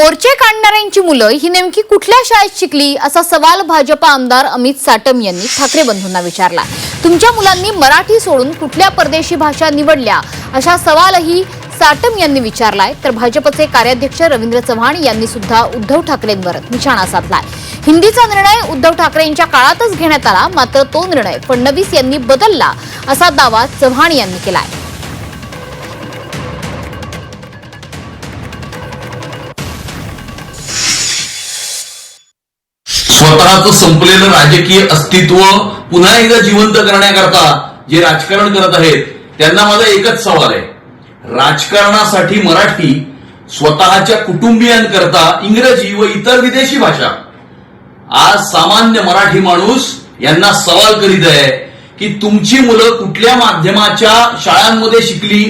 मोर्चे काढणाऱ्यांची मुलं ही नेमकी कुठल्या शाळेत शिकली असा सवाल भाजपा आमदार अमित साटम यांनी ठाकरे बंधूंना विचारला. तुमच्या मुलांनी मराठी सोडून कुठल्या परदेशी भाषा निवडल्या? अशा सवालही साटम यांनी विचारलाय. तर भाजपचे कार्याध्यक्ष रवींद्र चव्हाण यांनी सुद्धा उद्धव ठाकरेंवर निशाणा साधलाय. हिंदीचा निर्णय उद्धव ठाकरेंच्या काळातच घेण्यात आला मात्र तो निर्णय फडणवीस यांनी बदलला असा दावा चव्हाण यांनी केलाय. स्वतःचं संपलेलं राजकीय अस्तित्व पुन्हा एकदा जिवंत करण्याकरता जे राजकारण करत आहेत त्यांना माझा एकच सवाल आहे. राजकारणासाठी मराठी स्वतःच्या कुटुंबियांकरता इंग्रजी व इतर विदेशी भाषा. आज सामान्य मराठी माणूस यांना सवाल करीत आहे की तुमची मुलं कुठल्या माध्यमाच्या शाळांमध्ये शिकली?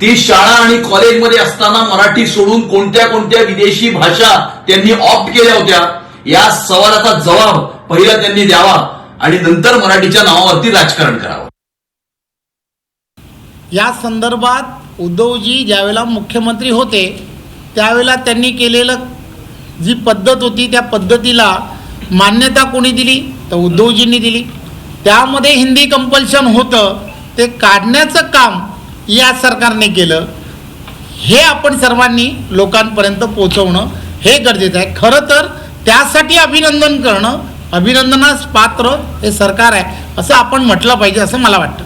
ती शाळा आणि कॉलेजमध्ये असताना मराठी सोडून कोणत्या कोणत्या विदेशी भाषा त्यांनी ऑप्ट केल्या होत्या? या सवालाचा जबाब पहिला त्यांनी द्यावा आणि नंतर मराठीच्या नावावरती राजकारण करावं. या संदर्भात उद्धवजी ज्यावेळेला मुख्यमंत्री होते त्यावेळेला त्यांनी केलेलं जी पद्धत होती त्या पद्धतीला मान्यता कोणी दिली? तर उद्धवजींनी दिली. त्यामध्ये हिंदी कंपल्शन होतं ते काढण्याचं काम या सरकारने केलं. हे आपण सर्वांनी लोकांपर्यंत पोहोचवणं हे गरजेचं आहे. खरं तर त्यासाठी अभिनंदन करणं अभिनंदनास पात्र हे सरकार आहे असं आपण म्हटलं पाहिजे असं मला वाटतं.